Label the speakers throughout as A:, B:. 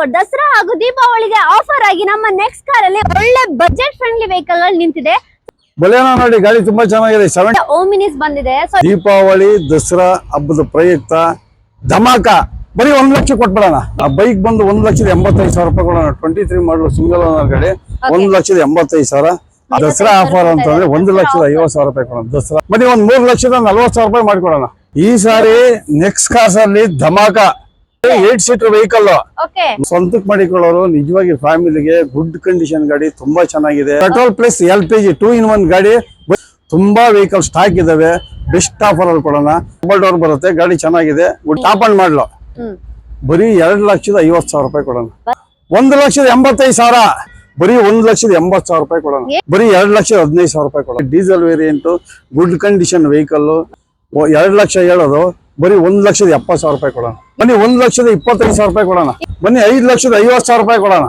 A: For Dasara ಹಾಗೂ ದೀಪಾವಳಿಗೆ offer ಆಗಿ ನಮ್ಮ ನೆಕ್ಸ್ಟ್ ಕಾರ್ ಅಲ್ಲಿ ಒಳ್ಳೆ ಬಜೆಟ್ ಫ್ರೆಂಡ್ಲಿ ವೆಹಿಕಲ್ ಅಲ್ಲಿ ನಿಂತಿದೆ.
B: ಬಲೇನೋ ನೋಡಿ ಗಾಡಿ ತುಂಬಾ ಚೆನ್ನಾಗಿದೆ. ಸೆವೆನ್
A: ಓಮಿನಿಸ್ ಬಂದಿದೆ.
B: ದೀಪಾವಳಿ ದಸರಾ ಹಬ್ಬದ ಪ್ರಯುಕ್ತ ಧಮಾಕ. ಬರೀ ಒಂದ್ ಲಕ್ಷ ಕೊಟ್ಬಿಡೋಣ. ಆ ಬೈಕ್ ಬಂದು ಒಂದ್ ಲಕ್ಷದ ಎಂಬತ್ತೈದು ಸಾವಿರ ರೂಪಾಯಿ ಕೊಡೋಣ. Twenty three model single owner ಗಾಡಿ ಒಂದ್ ಲಕ್ಷದ ಎಂಬತ್ತೈದು ಸಾವಿರ. ದಸರಾ ಆಫರ್ ಅಂತಂದ್ರೆ ಒಂದು ಲಕ್ಷದ ಐವತ್ತು ಸಾವಿರ ರೂಪಾಯಿ ಕೊಡೋಣ. ದಸರಾ. ಬರೀ ಒಂದ್ ಮೂರ್ ಲಕ್ಷದ ನಲ್ವತ್ತು ಸಾವಿರ ರೂಪಾಯಿ ಮಾಡಿಕೊಡೋಣ. ಈ ಸಾರಿ ನೆಕ್ಸ್ಟ್ ಕಾಸಲ್ಲಿ ಅಲ್ಲಿ ಧಮಾಕ. ಏಟ್ ಸೀಟರ್ ವೆಹಿಕಲ್
A: ಓಕೆ
B: ಸ್ವಂತಕ್ಕೆ ಮಾಡಿಕೊಳ್ಳೋರು ನಿಜವಾಗಿ ಫ್ಯಾಮಿಲಿಗೆ ಗುಡ್ ಕಂಡೀಷನ್ ಗಾಡಿ ತುಂಬಾ ಚೆನ್ನಾಗಿದೆ. Petrol plus L P G two in one ಗಾಡಿ ತುಂಬಾ ವೆಹಿಕಲ್ ಸ್ಟಾಕ್ ಇದಾವೆ. ಬೆಸ್ಟ್ ಆಫರ್ ಅಲ್ಲಿ ಕೊಡೋಣ. ಡಬಲ್ ಡೋರ್ ಬರುತ್ತೆ ಗಾಡಿ ಚೆನ್ನಾಗಿದೆ. ಟಾಪ್ ಅಂಡ್ ಮಾಡ್ಲು ಬರೀ ಎರಡು ಲಕ್ಷದ ಐವತ್ ಸಾವಿರ ರೂಪಾಯಿ ಕೊಡೋಣ. ಒಂದು ಲಕ್ಷದ ಎಂಬತ್ತೈದು ಸಾವಿರ. ಬರೀ ಒಂದ್ ಲಕ್ಷದ ಎಂಬತ್ ಸಾವಿರ ರೂಪಾಯಿ ಕೊಡೋಣ. ಬರೀ ಎರಡು ಲಕ್ಷದ ಹದಿನೈದು ಸಾವಿರ ರೂಪಾಯಿ ಕೊಡೋಣ. Diesel variant good condition vehicle ಎರಡ್ ಲಕ್ಷ ಹೇಳೋದು. ಬರೀ ಒಂದ್ ಲಕ್ಷದ ಎಪ್ಪತ್ ಸಾವಿರ ರೂಪಾಯಿ ಕೊಡೋಣ. ಬನ್ನಿ ಒಂದ್ ಲಕ್ಷದ ಇಪ್ಪತ್ತೈದು ಸಾವಿರ ರೂಪಾಯಿ ಕೊಡೋಣ. ಬನ್ನಿ ಐದ್ ಲಕ್ಷದ ಐವತ್ ಸಾವಿರ ರೂಪಾಯಿ ಕೊಡೋಣ.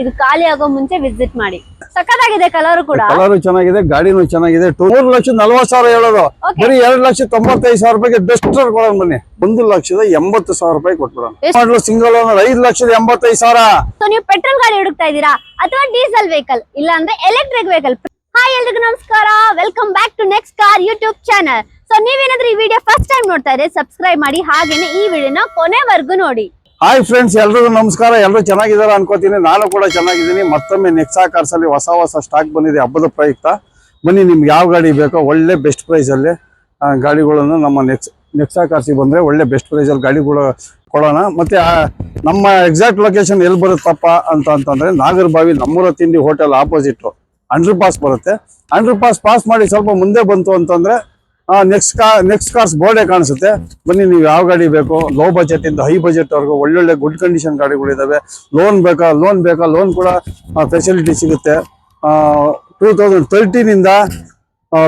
A: ಇದು ಖಾಲಿ ಆಗೋ ಮುಂಚೆ ವಿಸಿಟ್ ಮಾಡಿ. ಸಖತ್ತಾಗಿದೆ ಕಲರ್ ಕೂಡ.
B: ಕಲರ್ ಚೆನ್ನಾಗಿದೆ ಗಾಡಿನೂ ಚೆನ್ನಾಗಿದೆ. ಮೂರು ಲಕ್ಷದ ನಲ್ವತ್ ಸಾವಿರ ಹೇಳೋದು. ಬರೀ ಎರಡ್ ಲಕ್ಷ ತೊಂಬತ್ತೈದು ಸಾವಿರ ರೂಪಾಯಿಗೆ ಬೆಸ್ಟ್ ಕೊಡೋಣ ಬನ್ನಿ. ಒಂದು ಲಕ್ಷದ ಎಂಬತ್ತು ಸಾವಿರ ರೂಪಾಯಿ ಕೊಟ್ಬಿಡೋಣ? ಮಾಡಲು ಸಿಂಗಲ್ ಓನರ್ ಐದ್ ಲಕ್ಷದ ಎಂಬತ್ತೈದು ಸಾವಿರ.
A: ಸೊ ನೀವು ಪೆಟ್ರೋಲ್ ಗಾಡಿ ಹುಡುಕ್ತಾ ಇದ್ದೀರಾ? ಅಥವಾ ಡೀಸೆಲ್ ವೆಹಿಕಲ್ ಇಲ್ಲ ಅಂದ್ರೆ ಎಲೆಕ್ಟ್ರಿಕ್ ವೆಹಿಕಲ್ ಹಾಯ್ ಎಲ್ರಿಗೂ ನಮಸ್ಕಾರ. Welcome back to next car YouTube channel so ನೀವೇನಾದ್ರೂ ಈ ವಿಡಿಯೋ ಫಸ್ಟ್ ಟೈಮ್ ನೋಡ್ತಾ ಇದ್ರೆ ಸಬ್ಸ್ಕ್ರೈಬ್ ಮಾಡಿ ಹಾಗೇನೆ ಈ ವಿಡಿಯೋನ ಕೊನೆವರೆಗೂ ನೋಡಿ.
B: ಹಾಯ್ ಫ್ರೆಂಡ್ಸ್ ಎಲ್ರಿಗೂ ನಮಸ್ಕಾರ. ಎಲ್ಲರೂ ಚೆನ್ನಾಗಿದ್ದಾರೆ ಅನ್ಕೋತೀನಿ. ನಾನು ಕೂಡ ಚೆನ್ನಾಗಿದ್ದೀನಿ. ಮತ್ತೊಮ್ಮೆ ನೆಕ್ಸಾ ಕಾರ್ಸ್ ಅಲ್ಲಿ ಹೊಸ ಹೊಸ ಸ್ಟಾಕ್ ಬಂದಿದೆ. ಹಬ್ಬದ ಪ್ರಯುಕ್ತ. ಬನ್ನಿ ನಿಮ್ಗೆ ಯಾವ ಗಾಡಿ ಬೇಕೋ ಒಳ್ಳೆ ಬೆಸ್ಟ್ ಪ್ರೈಸ್ ಅಲ್ಲಿ ಆ, ಗಾಡಿಗಳನ್ನು ನಮ್ಮ ನೆಕ್ಸ್ ನೆಕ್ಸಾ ಕಾರ್ಸಿಗೆ ಬಂದರೆ ಒಳ್ಳೆ ಬೆಸ್ಟ್ ಪ್ರೈಸಲ್ಲಿ ಗಾಡಿಗಳು ಕೊಡೋಣ. ಮತ್ತೆ ನಮ್ಮ ಎಕ್ಸಾಕ್ಟ್ ಲೊಕೇಶನ್ ಎಲ್ಲಿ ಬರುತ್ತಪ್ಪ ಅಂತ ಅಂತಂದರೆ ನಾಗರಬಾವಿ ನಮ್ಮೂರ ತಿಂಡಿ ಹೋಟೆಲ್ ಆಪೋಸಿಟ್ ಅಂಡರ್ ಪಾಸ್ ಬರುತ್ತೆ. ಅಂಡರ್ ಪಾಸ್ ಪಾಸ್ ಮಾಡಿ ಸ್ವಲ್ಪ ಮುಂದೆ ಬಂತು ಅಂತಂದ್ರೆ ನೆಕ್ಸ್ಟ್ ಕಾ ನೆಕ್ಸ್ಟ್ ಕಾರ್ಸ್ ಬೋರ್ಡೇ ಕಾಣಿಸುತ್ತೆ. ಬನ್ನಿ, ನೀವು ಯಾವ ಗಾಡಿ ಬೇಕು? ಲೋ ಬಜೆಟ್ ಇಂದ ಹೈ ಬಜೆಟ್ ವರೆಗೂ, ಒಳ್ಳೊಳ್ಳೆ ಗುಡ್ ಕಂಡೀಷನ್ ಗಾಡಿಗಳಿದ್ದಾವೆ ಲೋನ್ ಬೇಕಾ? ಲೋನ್ ಬೇಕಾ? ಲೋನ್ ಕೂಡ ಫೆಸಿಲಿಟಿ ಸಿಗುತ್ತೆ. ಟೂ ತೌಸಂಡ್ ತರ್ಟೀನಿಂದ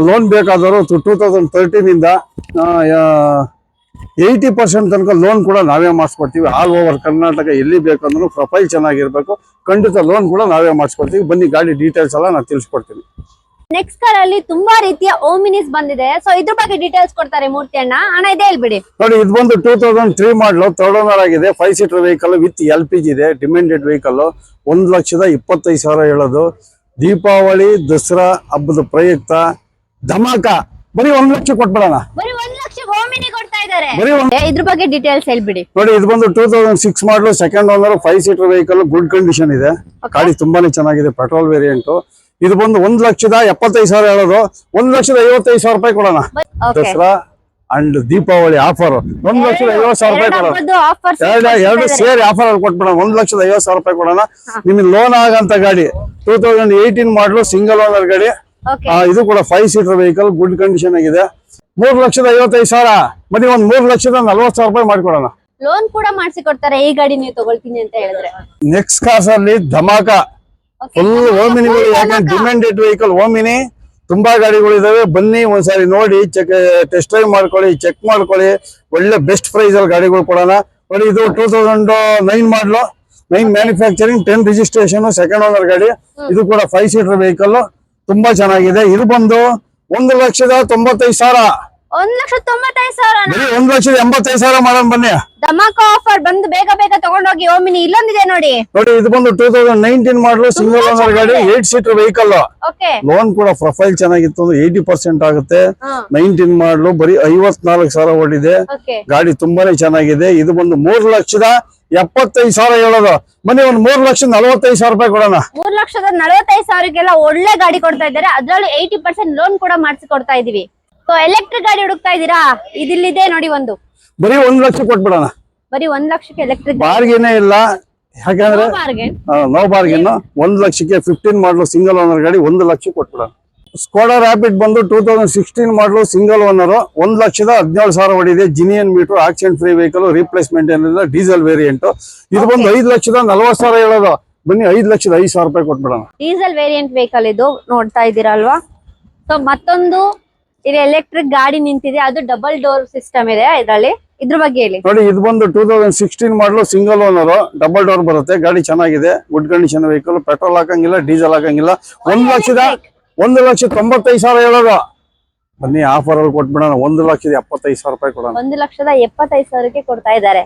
B: ಲೋನ್ ಬೇಕಾದವರು ಟೂ ತೌಸಂಡ್ ತರ್ಟೀನಿಂದ ಏಯ್ಟಿ ಪರ್ಸೆಂಟ್ ತನಕ ಲೋನ್ ಕೂಡ ನಾವೇ ಮಾಡಿಸ್ಕೊಡ್ತೀವಿ. ಆಲ್ ಓವರ್ ಕರ್ನಾಟಕ ಎಲ್ಲಿ ಬೇಕಂದ್ರೂ ಪ್ರೊಫೈಲ್ ಚೆನ್ನಾಗಿರ್ಬೇಕು. ಖಂಡಿತ ಲೋನ್ ಕೂಡ ನಾವೇ ಮಾಡಿಸ್ಕೊಡ್ತೀವಿ. ಬನ್ನಿ, ಗಾಡಿ ಡೀಟೇಲ್ಸ್ ಎಲ್ಲ ನಾನು ತಿಳಿಸ್ಕೊಡ್ತೀನಿ.
A: ನೆಕ್ಸ್ಟ್ ಕಾರ್ ಅಲ್ಲಿ ತುಂಬಾ ರೀತಿಯ ಓಮಿನಿಸ್ ಬಂದಿದೆ. ಸೊ ಇದ್ರ ಬಗ್ಗೆ ಡೀಟೇಲ್ಸ್ ಕೊಡ್ತಾರೆ ಮೂರ್ತಿ ಅಣ್ಣ. ಅಣ್ಣ ಇದೆ ಹೇಳ್ಬಿಡಿ.
B: ನೋಡಿ ಇದು ಬಂದು two thousand three model third owner ಆಗಿದೆ. Five seater vehicle with L P G ಇದೆ ಡಿಮೆಂಡೆಡ್ ವೆಹಿಕಲ್ ಒಂದ್ ಲಕ್ಷದ ಇಪ್ಪತ್ತೈದು ಸಾವಿರ ಹೇಳೋದು. ದೀಪಾವಳಿ ದಸರಾ ಹಬ್ಬದ ಪ್ರಯುಕ್ತ ಧಮಾಕ. ಬರೀ ಒಂದ್ ಲಕ್ಷ ಕೊಟ್ಬಿಡೋಣ.
A: ಬರೀ ಒಂದ್ ಲಕ್ಷ ಓಮಿನಿ ಕೊಡ್ತಾ ಇದ್ದಾರೆ.
B: ಬರೀ ಒಂದ್
A: ಇದ್ರ ಬಗ್ಗೆ ಡೀಟೇಲ್ಸ್ ಹೇಳ್ಬಿಡಿ.
B: ನೋಡಿ ಇದು ಬಂದು two thousand six model second owner five seater vehicle good condition ಇದೆ. ಗಾಡಿ ತುಂಬಾನೇ ಚೆನ್ನಾಗಿದೆ ಪೆಟ್ರೋಲ್ ವೇರಿಯಂಟ್ ಇದು ಬಂದು ಒಂದ್ ಲಕ್ಷದ ಎಪ್ಪತ್ತೈದು ಸಾವಿರ ಹೇಳೋದು. ಒಂದ್ ಲಕ್ಷದ ಐವತ್ತೈದು ಸಾವಿರ ರೂಪಾಯಿ ಕೊಡೋಣ. ದಸರಾ ಅಂಡ್ ದೀಪಾವಳಿ ಆಫರ್ ಒಂದ್ ಲಕ್ಷದ ಐವತ್ತು ಸಾವಿರ ರೂಪಾಯಿ ಕೊಡೋಣ. ಎರಡು ಎರಡು ಸೇರಿ ಆಫರ್ ಅಲ್ಲಿ ಕೊಟ್ಬಿಡೋಣ. ಒಂದ್ ಲಕ್ಷದ ಐವತ್ತು ಸಾವಿರ ರೂಪಾಯಿ ಕೊಡೋಣ. ನಿಮ್ಗೆ ಲೋನ್ ಆಗಂತ ಗಾಡಿ. Two thousand eighteen model single owner ಗಾಡಿ. ಇದು ಕೂಡ five seater vehicle good condition ಆಗಿದೆ. ಮೂರ್ ಲಕ್ಷದ ಐವತ್ತೈದು ಸಾವಿರ. ಮತ್ತೆ ಒಂದ್ ಮೂರ್ ಲಕ್ಷದ ನಲ್ವತ್ ಸಾವಿರ ರೂಪಾಯಿ ಮಾಡ್ಕೊಡೋಣ.
A: ಲೋನ್ ಕೂಡ ಮಾಡಿಸಿ ಕೊಡ್ತಾರೆ. ಈ ಗಾಡಿ ನೀವು ತಗೊಳ್ತೀನಿ ಅಂತ ಹೇಳಿದ್ರೆ.
B: ನೆಕ್ಸ್ಟ್ ಕಾರ್ಸ್ ಅಲ್ಲಿ ಧಮಾಕ. ಫುಲ್ ಓಮಿನಿಗಳು ಯಾಕಂದ್ರೆ ಡಿಮ್ಯಾಂಡೆಡ್ ವೆಹಿಕಲ್ ಓಮಿನಿ ತುಂಬಾ ಗಾಡಿಗಳು ಇದಾವೆ. ಬನ್ನಿ ಒಂದ್ಸಾರಿ ನೋಡಿ ಚೆಕ್ ಟೆಸ್ಟ್ ಡ್ರೈವ್ ಮಾಡ್ಕೊಳ್ಳಿ ಚೆಕ್ ಮಾಡ್ಕೊಳ್ಳಿ. ಒಳ್ಳೆ ಬೆಸ್ಟ್ ಪ್ರೈಸ್ ಅಲ್ಲಿ ಗಾಡಿಗಳು ಕೊಡೋಣ. ನೋಡಿ ಇದು two thousand nine model nine manufacturing ten registration second owner ಗಾಡಿ. ಇದು ಕೂಡ ಫೈವ್ ಸೀಟರ್ ವೆಹಿಕಲ್ ತುಂಬಾ ಚೆನ್ನಾಗಿದೆ. ಇದು ಬಂದು ಒಂದು ಲಕ್ಷದ ತೊಂಬತ್ತೈದು ಸಾವಿರ.
A: ಒಂದ್ ಲಕ್ಷ ತೊಂಬತ್ತೈದು ಸಾವಿರ
B: ಬರೀ ಒಂದ್ ಲಕ್ಷದ ಎಂಬತ್ತೈದು ಸಾವಿರ ಮಾಡೋಣ ಬನ್ನಿ.
A: ಧಮಾಕ ಆಫರ್ ಬಂದು ಬೇಗ ಬೇಗ ತಗೊಂಡೋಗಿ ಓಮಿನಿ ಇಲ್ಲೊಂದಿದೆ ನೋಡಿ.
B: ನೋಡಿ ಇದು ಬಂದು two thousand nineteen model single owner ಗಾಡಿ eight seater vehicle
A: okay
B: loan ಕೂಡ ಪ್ರೊಫೈಲ್ ಚೆನ್ನಾಗಿತ್ತು ಅಂದ್ರೆ ಏಯ್ಟಿ ಪರ್ಸೆಂಟ್ ಆಗುತ್ತೆ. ನೈನ್ಟೀನ್ ಮಾಡಲು ಬರೀ ಐವತ್ನಾಲ್ಕು ಸಾವಿರ ಓಡಿದೆ. ಗಾಡಿ ತುಂಬಾನೇ ಚೆನ್ನಾಗಿದೆ. ಇದು ಬಂದು ಮೂರ್ ಲಕ್ಷದ ಎಪ್ಪತ್ತೈದು ಸಾವಿರ ಹೇಳೋದು. ಮನೆ ಒಂದ್ ಮೂರ್ ಲಕ್ಷದ ನಲವತ್ತೈದು ಸಾವಿರ ರೂಪಾಯಿ ಕೊಡೋಣ.
A: ಮೂರ್ ಲಕ್ಷದ ನಲವತ್ತೈದು ಸಾವಿರಕ್ಕೆಲ್ಲ ಒಳ್ಳೆ ಗಾಡಿ ಕೊಡ್ತಾ ಇದ್ದಾರೆ. ಅದ್ರಲ್ಲಿ ಏಯ್ಟಿ ಪರ್ಸೆಂಟ್ ಲೋನ್ ಕೂಡ ಮಾಡಿಸಿ ಕೊಡ್ತಾ ಇದೀವಿ. ಸೊ ಎಲೆಕ್ಟ್ರಿಕ್ ಗಾಡಿ ಹುಡುಕ್ತಾ ಇದೀರಾ ಇದಿಲ್ಲಿದೆ ನೋಡಿ ಒಂದು.
B: ಬರೀ ಒಂದ್ ಲಕ್ಷ ಕೊಟ್ಬಿಡೋಣ.
A: ಬರೀ ಒಂದ್ ಲಕ್ಷಕ್ಕೆ ಎಲೆಕ್ಟ್ರಿಕ್
B: ಬಾರ್ಗೇನೇ ಇಲ್ಲ. ಯಾಕಂದ್ರೆ
A: ಬಾರ್ಗೇನ್
B: ನೋ ಬಾರ್ಗೇನು ಒಂದ್ ಲಕ್ಷಕ್ಕೆ ಫಿಫ್ಟೀನ್ ಮಾಡಲು ಸಿಂಗಲ್ ಓನರ್ ಗಾಡಿ ಒಂದ್ ಲಕ್ಷ ಕೊಟ್ಬಿಡೋಣ. ಸ್ಕೋಡಾ ರ್ಯಾಪಿಡ್ ಬಂದು two thousand sixteen model single owner ಒಂದ್ ಲಕ್ಷದ ಹದಿನೇಳು ಸಾವಿರ ಹೊಡಿದೆ. Genuine meter accident free vehicle replacement ಏನಿಲ್ಲ ಡೀಸೆಲ್ ವೇರಿಯಂಟ್ ಇದು ಬಂದು ಐದು ಲಕ್ಷದ ನಲವತ್ತು ಸಾವಿರ ಹೇಳೋದು. ಬನ್ನಿ ಐದು ಲಕ್ಷದ ಐದು ಸಾವಿರ ರೂಪಾಯಿ ಕೊಟ್ಬಿಡೋಣ.
A: ಡೀಸೆಲ್ ವೇರಿಯಂಟ್ ವೆಹಿಕಲ್ ಇದು ನೋಡ್ತಾ ಇದೀರಲ್ವಾ ಅಲ್ವಾ ಸೊ ಮತ್ತೊಂದು ಇದು ಎಲೆಕ್ಟ್ರಿಕ್ ಗಾಡಿ ನಿಂತಿದೆ. ಅದು ಡಬಲ್ ಡೋರ್ ಸಿಸ್ಟಮ್ ಇದೆ ಇದರಲ್ಲಿ. ಇದ್ರ ಬಗ್ಗೆ ಹೇಳಿ.
B: ನೋಡಿ ಇದು ಬಂದು two thousand sixteen model single owner double door ಬರುತ್ತೆ. ಗಾಡಿ ಚೆನ್ನಾಗಿದೆ. ಗುಡ್ ಕಂಡೀಷನ್ ವೆಹಿಕಲ್ ಪೆಟ್ರೋಲ್ ಹಾಕಂಗಿಲ್ಲ ಡೀಸೆಲ್ ಹಾಕಂಗಿಲ್ಲ. ಒಂದ್ ಲಕ್ಷದ ಒಂದು ಲಕ್ಷ ತೊಂಬತ್ತೈದು ಸಾವಿರ ಹೇಳೋದು. ಬನ್ನಿ ಆಫರ್ ಅಲ್ಲಿ ಕೊಟ್ಬಿಡೋಣ. ಒಂದು ಲಕ್ಷದ ಎಪ್ಪತ್ತೈದು ಸಾವಿರ ರೂಪಾಯಿ ಕೊಡೋಣ.
A: ಒಂದು ಲಕ್ಷದ ಎಪ್ಪತ್ತೈದು ಸಾವಿರಕ್ಕೆ ಕೊಡ್ತಾ ಇದ್ದಾರೆ.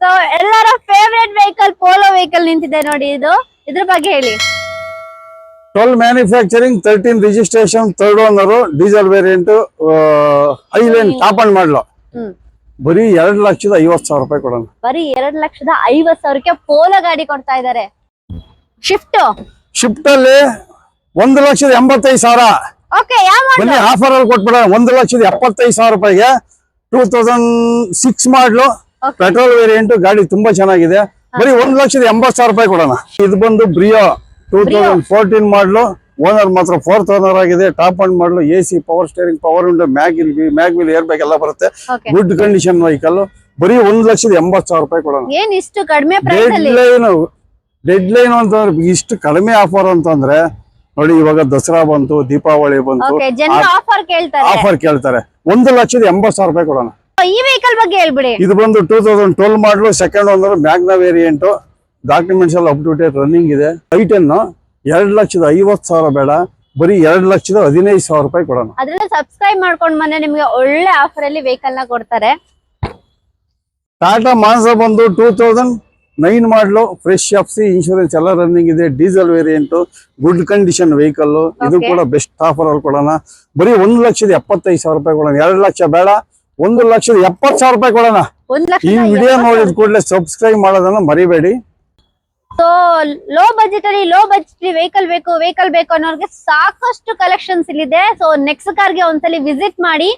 A: ಸೊ ಎಲ್ಲರ ಫೇವ್ರೆಟ್ ವೆಹಿಕಲ್ ಪೋಲೋ ವೆಹಿಕಲ್ ನಿಂತಿದೆ ನೋಡಿ ಇದು. ಇದ್ರ ಬಗ್ಗೆ ಹೇಳಿ.
B: Twelve manufacturing thirteen registration third owner diesel variant island top end model ಬರೀ ಎರಡ್ ಲಕ್ಷದ ಐವತ್ ಸಾವಿರ ರೂಪಾಯಿ ಕೊಡೋಣ.
A: ಬರೀ ಎರಡ್ ಲಕ್ಷದ ಐವತ್ ಸಾವಿರಕ್ಕೆ ಪೋಲೋ ಗಾಡಿ ಕೊಡ್ತಾ ಇದಾರೆ. ಶಿಫ್ಟ್
B: ಶಿಫ್ಟ್ ಅಲ್ಲಿ ಒಂದು ಲಕ್ಷದ ಎಂಬತ್ತೈದು ಸಾವಿರ. ಬನ್ನಿ ಆಫರ್ ಅಲ್ಲಿ ಕೊಟ್ಬಿಡೋಣ. ಒಂದು ಲಕ್ಷದ ಎಪ್ಪತ್ತೈದು ಸಾವಿರ ರೂಪಾಯಿಗೆ two thousand six model petrol variant ಗಾಡಿ ತುಂಬಾ ಚೆನ್ನಾಗಿದೆ. ಬರೀ ಒಂದ್ ಲಕ್ಷದ ಎಂಬತ್ತು ಸಾವಿರ ರೂಪಾಯಿ ಕೊಡೋಣ. ಇದು ಬಂದು Brio two thousand fourteen model owner ಮಾತ್ರ ಫೋರ್ತ್ ಓನರ್ ಆಗಿದೆ top end model A C power steering power window mag mag wheel air ಎಲ್ಲ ಬರುತ್ತೆ. ಗುಡ್ ಕಂಡೀಷನ್ ವೆಹಿಕಲ್ ಬರೀ ಒಂದ್ ಲಕ್ಷದ ಎಂಬತ್ತು ಸಾವಿರ ರೂಪಾಯಿ ಕೊಡೋಣ.
A: ಏನ್ ಇಷ್ಟು ಕಡಿಮೆ price
B: deadline deadline ಅಂತಂದ್ರೆ ಇಷ್ಟು ಕಡಿಮೆ ಆಫರ್ ಅಂತಂದ್ರೆ ನೋಡಿ ಇವಾಗ ದಸರಾ ಬಂತು ದೀಪಾವಳಿ ಬಂತು.
A: ಆಫರ್ ಕೇಳ್ತಾರೆ.
B: ಆಫರ್ ಕೇಳ್ತಾರೆ. ಒಂದು ಲಕ್ಷದ ಎಂಬತ್ತು ಸಾವಿರ ರೂಪಾಯಿ ಕೊಡೋಣ.
A: ಈ ವೆಹಿಕಲ್ ಬಗ್ಗೆ ಹೇಳ್ಬಿಡಿ.
B: ಇದು ಬಂದು two thousand twelve model second owner Magna variant documents ಎಲ್ಲ ಅಪ್ ಟು ಡೇಟ್ ರನ್ನಿಂಗ್ ಇದೆ. ಐಟನ್ನು ಎರಡು ಲಕ್ಷದ ಐವತ್ತು ಸಾವಿರ ಬೇಡ. ಬರೀ ಎರಡು ಲಕ್ಷದ ಹದಿನೈದು ಸಾವಿರ ರೂಪಾಯಿ ಕೊಡೋಣ.
A: ಅದ್ರಲ್ಲಿ ಸಬ್ಸ್ಕ್ರೈಬ್ ಮಾಡ್ಕೊಂಡ್ ಮನೆ ನಿಮ್ಗೆ ಒಳ್ಳೆ ಆಫರ್ ಅಲ್ಲಿ ವೆಹಿಕಲ್ನ ಕೊಡ್ತಾರೆ.
B: ಟಾಟಾ ಮಾನ್ಸ ಬಂದು two thousand nine model. Fresh F C insurance ಎಲ್ಲ ರನ್ನಿಂಗ್ ಇದೆ. Diesel variant good condition vehicle ಇದು ಕೂಡ ಬೆಸ್ಟ್ ಆಫರ್ ಅಲ್ಲಿ ಕೊಡೋಣ. ಬರೀ ಒಂದು ಲಕ್ಷದ ಎಪ್ಪತ್ತೈದು ಸಾವಿರ ರೂಪಾಯಿ ಕೊಡೋಣ. ಎರಡು ಲಕ್ಷ ಬೇಡ. ಒಂದು ಲಕ್ಷದ ಎಪ್ಪತ್ತು ಸಾವಿರ ರೂಪಾಯಿ ಕೊಡೋಣ. ಈ ವಿಡಿಯೋ ನೋಡಿದ ಕೂಡಲೇ ಸಬ್ಸ್ಕ್ರೈಬ್ ಮಾಡೋದನ್ನ ಮರಿಬೇಡಿ.
A: ಸೊ ಲೋ ಬಜೆಟ್ ಅಲ್ಲಿ ಲೋ ಬಜೆಟ್ ವೆಹಿಕಲ್ ಬೇಕು ವೆಹಿಕಲ್ ಬೇಕು ಅನ್ನೋರ್ಗೆ ಸಾಕಷ್ಟು ಕಲೆಕ್ಷನ್ಸ್ ಇಲ್ಲಿದೆ. ಸೊ ನೆಕ್ಸ್ಟ್ ಕಾರ್ಗೆ ಒಂದ್ಸಲಿ ವಿಸಿಟ್ ಮಾಡಿ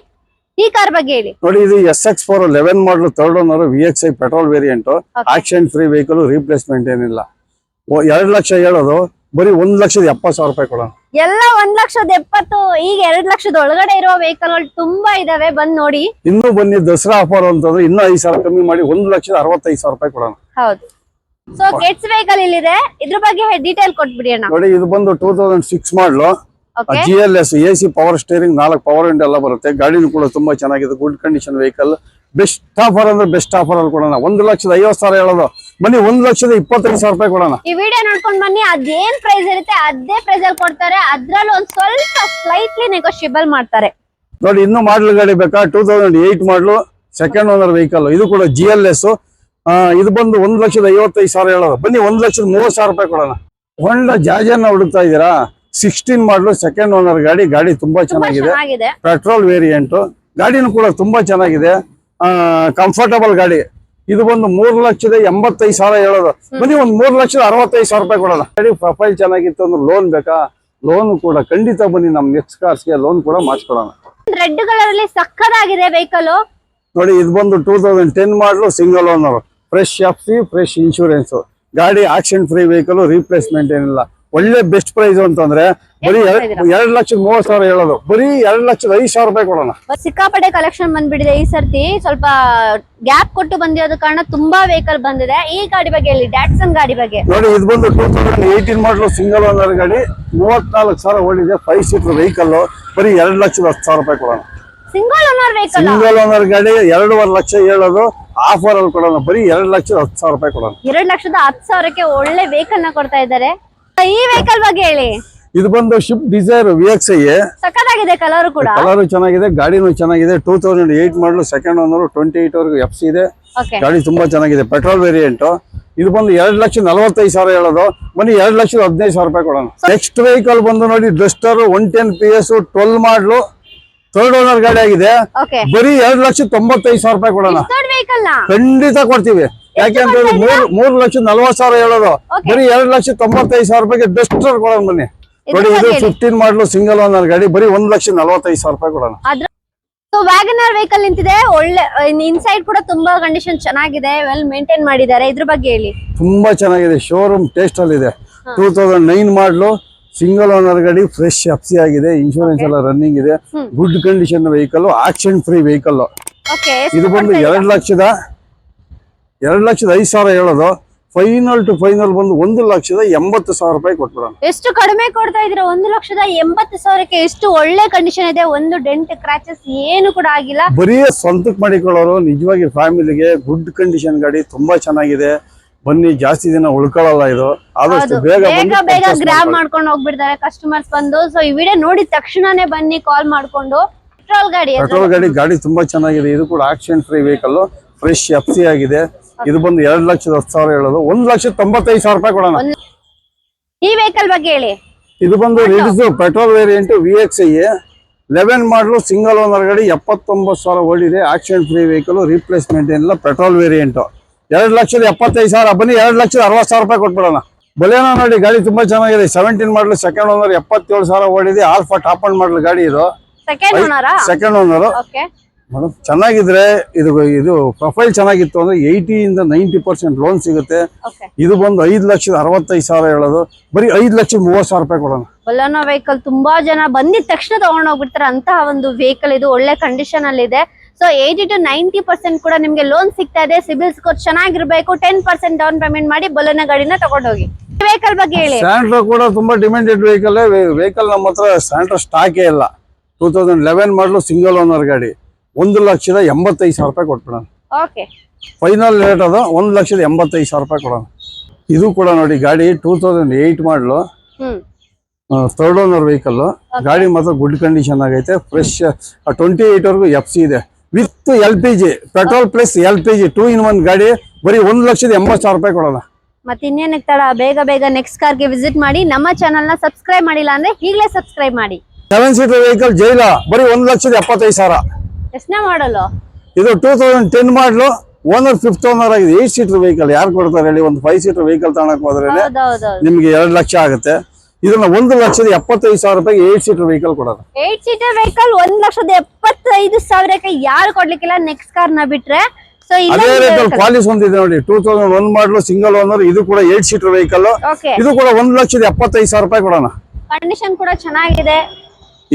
A: ಈ ಕಾರ್ ಬಗ್ಗೆ ಹೇಳಿ.
B: ನೋಡಿ ಇದು S X four eleven model third owner V X I petrol variant accident free vehicle replacement ಏನಿಲ್ಲ. ಎರಡ್ ಲಕ್ಷ ಹೇಳೋದು ಬರೀ ಒಂದ್ ಲಕ್ಷದ ಎಪ್ಪತ್ ಸಾವಿರ ರೂಪಾಯಿ ಕೊಡೋಣ.
A: ಎಲ್ಲ ಒಂದ್ ಲಕ್ಷದ ಎಪ್ಪತ್ತು ಈಗ ಎರಡ್ ಲಕ್ಷದ ಒಳಗಡೆ ಇರುವ ವೆಹಿಕಲ್ ತುಂಬಾ ಇದಾವೆ. ಬಂದ್ ನೋಡಿ.
B: ಇನ್ನೂ ಬನ್ನಿ ದಸರಾ ಆಫರ್ ಅಂತಂದ್ರೆ ಇನ್ನೂ ಐದು ಸಾವಿರ ಕಮ್ಮಿ ಮಾಡಿ ಒಂದ್ ಲಕ್ಷದ ಅರವತ್ತೈದು ಸಾವಿರ ರೂಪಾಯಿ ಕೊಡೋಣ.
A: ಹೌದು. ಸೊ ಗೆಟ್ಸ್ ವೆಹಿಕಲ್ ಇಲ್ಲಿದೆ. ಇದ್ರ ಬಗ್ಗೆ ಡೀಟೇಲ್ ಕೊಟ್ಬಿಡಿ ಅಣ್ಣ.
B: ನೋಡಿ ಇದು ಬಂದು two thousand six model G L S A C power steering ನಾಲ್ಕು ಪವರ್ ವಿಂಡ್ ಎಲ್ಲ ಬರುತ್ತೆ. ಗಾಡಿನೂ ಕೂಡ ತುಂಬಾ ಚೆನ್ನಾಗಿದೆ. Good condition vehicle best offer ಅಂದ್ರೆ ಬೆಸ್ಟ್ ಆಫರ್ ಅಲ್ಲಿ ಕೊಡೋಣ. ಒಂದು ಲಕ್ಷದ ಐವತ್ತು ಸಾವಿರ ಹೇಳೋದು. ಬನ್ನಿ ಒಂದು ಲಕ್ಷದ ಇಪ್ಪತ್ತೈದು ಸಾವಿರ ರೂಪಾಯಿ ಕೊಡೋಣ.
A: ಈ ವಿಡಿಯೋ ನೋಡ್ಕೊಂಡ್ ಬನ್ನಿ. ಅದೇನ್ ಪ್ರೈಸ್ ಇರುತ್ತೆ ಅದೇ ಪ್ರೈಸ್ ಅಲ್ಲಿ ಕೊಡ್ತಾರೆ. ಅದ್ರಲ್ಲಿ ಒಂದ್ ಸ್ವಲ್ಪ ಸ್ಲೈಟ್ಲಿ ನೆಗೋಷಿಯಬಲ್ ಮಾಡ್ತಾರೆ.
B: ನೋಡಿ ಇನ್ನು ಮಾಡಲ್ ಗಾಡಿ ಬೇಕಾ? Two thousand eight model second owner vehicle ಇದು ಕೂಡ ಜಿ ಎಲ್ ಎಸ್ ಇದು ಬಂದು ಒಂದ್ ಲಕ್ಷದ ಐವತ್ತೈದು ಸಾವಿರ ಹೇಳೋದು. ಬನ್ನಿ ಒಂದ್ ಲಕ್ಷದ ಮೂವತ್ ಸಾವಿರ ರೂಪಾಯಿ ಕೊಡೋಣ. ಹೊಂಡ ಜಾಜನ್ನ ಹುಡುಕ್ತಾ ಇದ್ದೀರಾ? ಸಿಕ್ಸ್ಟೀನ್ ಮಾಡಲು ಸೆಕೆಂಡ್ ಓನರ್ ಗಾಡಿ. ಗಾಡಿ ತುಂಬಾ ಚೆನ್ನಾಗಿದೆ. ಪೆಟ್ರೋಲ್ ವೇರಿಯಂಟ್ ಗಾಡಿನೂ ಕೂಡ ತುಂಬಾ ಚೆನ್ನಾಗಿದೆ. ಕಂಫರ್ಟಬಲ್ ಗಾಡಿ. ಇದು ಬಂದು ಮೂರ್ ಲಕ್ಷದ ಎಂಬತ್ತೈದು ಸಾವಿರ ಹೇಳೋದು. ಬನ್ನಿ ಒಂದು ಮೂರ್ ಲಕ್ಷದ ಅರವತ್ತೈದು ಸಾವಿರ ರೂಪಾಯಿ ಕೊಡೋಣ. ಗಾಡಿ ಪ್ರೊಫೈಲ್ ಚೆನ್ನಾಗಿತ್ತು ಅಂದ್ರೆ ಲೋನ್ ಬೇಕಾ? ಲೋನ್ ಕೂಡ ಖಂಡಿತ ಬನ್ನಿ ನಮ್ಮ ನೆಕ್ಸ್ಟ್ ಕಾರ್ಸ್ಗೆ ಲೋನ್ ಕೂಡ ಮಾಡಿಸ್ಕೊಡೋಣ.
A: ರೆಡ್ ಕಲರ್ ಅಲ್ಲಿ ಸಕ್ಕದಾಗಿದೆ ವೆಹಿಕಲ್
B: ನೋಡಿ ಇದು ಬಂದು two thousand ten model single owner fresh FC fresh insurance ಗಾಡಿ ಆಕ್ಷನ್ ಫ್ರೀ ವೆಹಿಕಲ್ ರೀಪ್ಲೇಸ್ಮೆಂಟ್ ಏನಿಲ್ಲ. ಒಳ್ಳೆ ಬೆಸ್ಟ್ ಪ್ರೈಸ್ ಅಂತಂದ್ರೆ ಬರೀ ಎರಡು? ಲಕ್ಷದ ಮೂವತ್ತು ಸಾವಿರ ಹೇಳೋದು. ಬರೀ ಎರಡ್ ಲಕ್ಷದ ಐದು ಸಾವಿರ ರೂಪಾಯಿ ಕೊಡೋಣ.
A: ಸಿಕ್ಕಾಪಟ್ಟೆ ಕಲೆಕ್ಷನ್ ಬಂದ್ಬಿಟ್ಟಿದೆ ಈ ಸರ್ತಿ. ಸ್ವಲ್ಪ ಗ್ಯಾಪ್ ಕೊಟ್ಟು ಬಂದಿರೋದ ಕಾರಣ ತುಂಬಾ ವೆಹಿಕಲ್ ಬಂದಿದೆ. ಈ ಗಾಡಿ ಬಗ್ಗೆ ಹೇಳಿ ಡ್ಯಾಟ್ಸನ್ ಗಾಡಿ ಬಗ್ಗೆ.
B: ನೋಡಿ ಇದು ಬಂದು two thousand eighteen model single owner ಗಾಡಿ ಮೂವತ್ನಾಲ್ಕು ಸಾವಿರ ಓಡಿದೆ ಫೈವ್ ಸೀಟರ್ ವೆಹಿಕಲ್ ಬರೀ ಎರಡ್ ಲಕ್ಷದ ಹತ್ತು ಸಾವಿರ ರೂಪಾಯಿ ಕೊಡೋಣ.
A: Single owner vehicle
B: single owner ಗಾಡಿ ಎರಡೂವರೆ ಲಕ್ಷ ಹೇಳೋದು. ಆಫರ್ ಅಲ್ಲಿ ಕೊಡೋಣ. ಬರೀ ಎರಡು ಲಕ್ಷದ ಹತ್ತು ಸಾವಿರ ರೂಪಾಯಿ ಕೊಡೋಣ.
A: ಎರಡ್ ಲಕ್ಷದ ಹತ್ತು ಸಾವಿರಕ್ಕೆ ಒಳ್ಳೆ ವೆಹಿಕಲ್ನ ಕೊಡ್ತಾ ಇದ್ದಾರೆ. ಈ ವೆಹಿಕಲ್ ಬಗ್ಗೆ ಹೇಳಿ.
B: ಇದು ಬಂದು Swift Dzire V X I
A: ಸಕ್ಕದಾಗಿದೆ colour ಕೂಡ.
B: ಕಲರ್ ಚೆನ್ನಾಗಿದೆ ಗಾಡಿನೂ ಚೆನ್ನಾಗಿದೆ. Two thousand eight model second owner twenty eight ವರೆಗೂ ಎಫ್ ಸಿ ಇದೆ. ಗಾಡಿ ತುಂಬಾ ಚೆನ್ನಾಗಿದೆ. ಪೆಟ್ರೋಲ್ ವೇರಿಯಂಟ್ ಇದು ಬಂದು ಎರಡು ಲಕ್ಷ ನಲವತ್ತೈದು ಸಾವಿರ ಹೇಳೋದು. ಬನ್ನಿ ಎರಡು ಲಕ್ಷದ ಹದಿನೈದು ಸಾವಿರ ರೂಪಾಯಿ ಕೊಡೋಣ. ನೆಕ್ಸ್ಟ್ ವೆಹಿಕಲ್ ಬಂದು ನೋಡಿ Duster one ten P S twelve model third owner ಗಾಡಿ ಆಗಿದೆ. ಬರೀ ಎರಡ್ ಲಕ್ಷ ತೊಂಬತ್ತೈದು ಸಾವಿರ ರೂಪಾಯಿ ಕೊಡೋಣ. ಖಂಡಿತ ಕೊಡ್ತೀವಿ. ಯಾಕೆಂದ್ರೆ ಮೂರ್ ಮೂರ್ ಲಕ್ಷ ನಲ್ವತ್ತು ಸಾವಿರ ಹೇಳೋದು. ಬರೀ ಎರಡ್ ಲಕ್ಷ ತೊಂಬತ್ತೈದು ಸಾವಿರ ರೂಪಾಯಿಗೆ ಬೆಸ್ಟ್ ಕೊಡೋಣ ಬನ್ನಿ. ನೋಡಿ ಇದು. ಫಿಫ್ಟೀನ್ ಮಾಡಲು ಸಿಂಗಲ್ ಓನರ್ ಗಾಡಿ ಬರೀ ಒಂದ್ ಲಕ್ಷ ನಲ್ವತ್ತೈದು ಸಾವಿರ ರೂಪಾಯಿ ಕೊಡೋಣ.
A: ಸೊ ವ್ಯಾಗನರ್ ವೆಹಿಕಲ್ ನಿಂತಿದೆ. ಒಳ್ಳೆ ಇನ್ಸೈಡ್ ಕೂಡ ತುಂಬಾ ಕಂಡೀಷನ್ ಚೆನ್ನಾಗಿದೆ. ವೆಲ್ ಮೇಂಟೈನ್ ಮಾಡಿದ್ದಾರೆ. ಇದ್ರ ಬಗ್ಗೆ ಹೇಳಿ.
B: ತುಂಬಾ ಚೆನ್ನಾಗಿದೆ. ಶೋರೂಮ್ ಟೇಸ್ಟ್ ಅಲ್ಲಿ ಇದೆ two thousand nine model single owner ಗಾಡಿ ಫ್ರೆಶ್ ಅಪ್ಸಿ ಆಗಿದೆ ಇನ್ಶೂರೆನ್ಸ್ ಎಲ್ಲ ರನ್ನಿಂಗ್ ಇದೆ. Good condition vehicle accident free vehicle
A: okay
B: ಇದು ಬಂದು ಎರಡು ಲಕ್ಷದ ಎರಡು ಲಕ್ಷದ ಐದು ಸಾವಿರ ಹೇಳೋದು. ಫೈನಲ್ ಟು ಫೈನಲ್ ಬಂದು ಒಂದು ಲಕ್ಷದ ಎಂಬತ್ತು ಸಾವಿರ ರೂಪಾಯಿ ಕೊಟ್ಬಿಡೋಣ.
A: ಎಷ್ಟು ಕಡಿಮೆ ಕೊಡ್ತಾ ಇದ್ರೆ ಒಂದು ಲಕ್ಷದ ಎಂಬತ್ತು ಸಾವಿರಕ್ಕೆ ಎಷ್ಟು ಒಳ್ಳೆ ಕಂಡೀಷನ್ ಇದೆ? ಒಂದು ಡೆಂಟ್ ಕ್ರಾಚಸ್ ಏನು ಕೂಡ ಆಗಿಲ್ಲ.
B: ಬರೀ ಸ್ವಂತಕ್ಕೆ ಮಾಡಿಕೊಳ್ಳೋರು ನಿಜವಾಗಿ ಫ್ಯಾಮಿಲಿಗೆ ಗುಡ್ ಕಂಡೀಷನ್ ಗಾಡಿ ತುಂಬಾ ಚೆನ್ನಾಗಿದೆ. ಬನ್ನಿ ಜಾಸ್ತಿ ದಿನ ಉಳ್ಕೊಳ್ಳಲ್ಲ ಇದು. ಆದಷ್ಟು ಬೇಗ
A: ಬೇಗ ಬೇಗ
B: ಗ್ರ್ಯಾಬ್
A: ಗ್ರಾಬ್ ಮಾಡ್ಕೊಂಡು ಹೋಗ್ಬಿಡ್ತಾರೆ ಕಸ್ಟಮರ್ಸ್ ಬಂದು. ಸೊ ಈ ವಿಡಿಯೋ ನೋಡಿದ ತಕ್ಷಣನೇ ಬನ್ನಿ ಕಾಲ್ ಮಾಡ್ಕೊಂಡು. ಪೆಟ್ರೋಲ್ ಗಾಡಿ.
B: ಪೆಟ್ರೋಲ್ ಗಾಡಿ ಗಾಡಿ ತುಂಬಾ ಚೆನ್ನಾಗಿದೆ. ಇದು ಕೂಡ accident free vehicle fresh F C ಆಗಿದೆ. ಇದು ಬಂದು ಎರಡ್ ಲಕ್ಷದ ಹತ್ತು ಸಾವಿರ ಹೇಳೋದು. ಒಂದ್ ಲಕ್ಷದ ತೊಂಬತ್ತೈದು ಸಾವಿರ ರೂಪಾಯಿ ಕೊಡೋಣ.
A: ಈ ವೆಹಿಕಲ್ ಬಗ್ಗೆ ಹೇಳಿ.
B: ಇದು ಬಂದು Ritz petrol variant V X I eleven model single owner ಗಾಡಿ ಎಪ್ಪತ್ತೊಂಬತ್ತು ಸಾವಿರ ಓಡಿದೆ. ಆಕ್ಸಿಡೆಂಟ್ ಫ್ರೀ ವೆಹಿಕಲ್ ರೀಪ್ಲೇಸ್ಮೆಂಟ್ ಏನಿಲ್ಲ ಪೆಟ್ರೋಲ್ ವೇರಿಯಂಟ್ ಎರಡು ಲಕ್ಷದ ಎಪ್ಪತ್ತೈದು ಸಾವಿರ ಬನ್ನಿ ಎರಡ್ ಲಕ್ಷದ ಅರವತ್ತು ಸಾವಿರ ರೂಪಾಯಿ ಕೊಟ್ಬಿಡೋಣ. ಬಲೇನೋ ನೋಡಿ ಗಾಡಿ ತುಂಬಾ ಚೆನ್ನಾಗಿದೆ. ಸೆವೆಂಟೀನ್ ಮಾಡಲು ಸೆಕೆಂಡ್ ಓನರ್ ಎಪ್ಪತ್ತೇಳು ಸಾವಿರ ಓಡಿದೆ. ಆಲ್ಫಾ ಟಾಪ್ ಅಂಡ್ ಮಾಡಲ್ ಗಾಡಿ ಇದು.
A: ಸೆಕೆಂಡ್ ಓನರಾ
B: ಮೇಡಮ್ ಚೆನ್ನಾಗಿದ್ರೆ ಇದು ಇದು ಪ್ರೊಫೈಲ್ ಚೆನ್ನಾಗಿತ್ತು ಅಂದ್ರೆ ಏಯ್ಟಿಯಿಂದ ನೈಂಟಿ ಪರ್ಸೆಂಟ್ ಲೋನ್ ಸಿಗುತ್ತೆ. ಇದು ಬಂದು ಐದು ಲಕ್ಷದ ಅರವತ್ತೈದು ಸಾವಿರ ಹೇಳೋದು. ಬರೀ ಐದು ಲಕ್ಷದ ಮೂವತ್ತು ಸಾವಿರ ರೂಪಾಯಿ ಕೊಡೋಣ.
A: ಬಲೋನೋ ವೆಹಿಕಲ್ ತುಂಬಾ ಜನ ಬಂದಿದ ತಕ್ಷಣ ತಗೊಂಡ್ ಹೋಗ್ಬಿಡ್ತಾರೆ. ಅಂತ ಒಂದು ವೆಹಿಕಲ್ ಇದು ಒಳ್ಳೆ ಕಂಡೀಷನ್ ಅಲ್ಲಿ ಇದೆ so eighty to ninety percent ಕೂಡ ನಿಮಗೆ ಲೋನ್ ಸಿಗ್ತಾ ಇದೆ ಸಿಬಿಲ್ ಸ್ಕೋರ್ ಚೆನ್ನಾಗಿರ್ಬೇಕು ಟೆನ್ ಪರ್ಸೆಂಟ್ ಡೌನ್ ಪೇಮೆಂಟ್ ಮಾಡಿ ಬಲನ ಗಾಡಿನ ತಗೊಂಡೋಗಿ. ವೆಹಿಕಲ್ ಬಗ್ಗೆ ಹೇಳಿ.
B: ಸ್ಯಾಂಟ್ರೋ ಕೂಡ ತುಂಬಾ ಡಿಮ್ಯಾಂಡೆಡ್ ವೆಹಿಕಲ್ ವೆಹಿಕಲ್ ನಮ್ಮ ಹತ್ರ ಸ್ಯಾಂಟ್ರೋ ಸ್ಟಾಕೇ ಇಲ್ಲ. Two thousand eleven model single owner ಗಾಡಿ. ಒಂದು ಲಕ್ಷದ ಎಂಬತ್ತೈದು ಸಾವಿರ ರೂಪಾಯಿ ಕೊಟ್ಬಿಡೋಣ.
A: ಓಕೆ
B: ಫೈನಲ್ ರೇಟ್ ಅದು ಒಂದು ಲಕ್ಷದ ಎಂಬತ್ತೈದು ಸಾವಿರ ರೂಪಾಯಿ ಕೊಡೋಣ. ಇದು ಕೂಡ ನೋಡಿ ಗಾಡಿ two thousand eight model third owner vehicle ಗಾಡಿ ಮಾತ್ರ ಗುಡ್ ಕಂಡೀಷನ್ ಆಗೈತೆ. ಫ್ರೆಶ್ ಟ್ವೆಂಟಿ ಏಟ್ ವರ್ಗು ಎಫ್ ಸಿ ಇದೆ. With L P G petrol plus L P G two in one ಗಾಡಿ ಬರೀ ಒಂದ್ ಲಕ್ಷದ ಎಂಬತ್ ಸಾವಿರ ರೂಪಾಯಿ ಕೊಡೋಣ.
A: ಮತ್ತೆ ಇನ್ನೇನಕ್ಕೆ ತಡ ಬೇಗ ಬೇಗ ನೆಕ್ಸ್ಟ್ ಕಾರ್ಗೆ ವಿಸಿಟ್ ಮಾಡಿ ನಮ್ಮ ಚಾನಲ್ನ ಸಬ್ಸ್ಕ್ರೈಬ್ ಮಾಡಿಲ್ಲ ಅಂದ್ರೆ ಈಗಲೇ ಸಬ್ಸ್ಕ್ರೈಬ್ ಮಾಡಿ.
B: ಸೆವೆನ್ ಸೀಟರ್ ವೆಹಿಕಲ್ ಜೈಲ ಬರೀ ಒಂದ್ ಲಕ್ಷದ ಎಪ್ಪತ್ತೈದು ಸಾವಿರ.
A: ಎಷ್ಟನೇ ಮಾಡಲು
B: ಇದು two thousand ten model owner fifth owner ಆಗಿದೆ. ಏಟ್ ಸೀಟರ್ ವೆಹಿಕಲ್ ಯಾರು ಕೊಡ್ತಾರೆ ಹೇಳಿ? ಒಂದು ಫೈವ್ ಸೀಟರ್ ವೆಹಿಕಲ್ ತಗೊಳಕ್ ಹೋದ್ರೆ
A: ಹೌದೌದು
B: ನಿಮ್ಗೆ ಎರಡು ಲಕ್ಷ ಆಗುತ್ತೆ. ಇದನ್ನ ಒಂದು ಲಕ್ಷದ ಎಪ್ಪತ್ತೈದು ಸಾವಿರ ರೂಪಾಯಿ ಏಟ್ ಸೀಟರ್ ವೆಹಿಕಲ್ ಕೊಡೋದು.
A: ಏಟ್ ಸೀಟರ್ ವೆಹಿಕಲ್ ಒಂದ್ ಲಕ್ಷದ ಎಪ್ಪತ್ತೈದು ಸಾವಿರಕ್ಕೆ ಯಾರು ಕೊಡ್ಲಿಕ್ಕಿಲ್ಲ ನೆಕ್ಸ್ಟ್ ಕಾರ್ನ ಬಿಟ್ರೆ. ಪಾಲಿಸ್
B: ಅದೇ ಒಂದಿದೆ ನೋಡಿ two thousand one model single owner ಇದು ಕೂಡ ಏಟ್ ಸೀಟರ್ ವೆಹಿಕಲ್ ಇದು ಕೂಡ ಒಂದ್ ಲಕ್ಷದ ಎಪ್ಪತ್ತೈದು ಸಾವಿರ ರೂಪಾಯಿ ಕೊಡೋಣ.
A: ಕಂಡೀಷನ್ ಕೂಡ ಚೆನ್ನಾಗಿದೆ.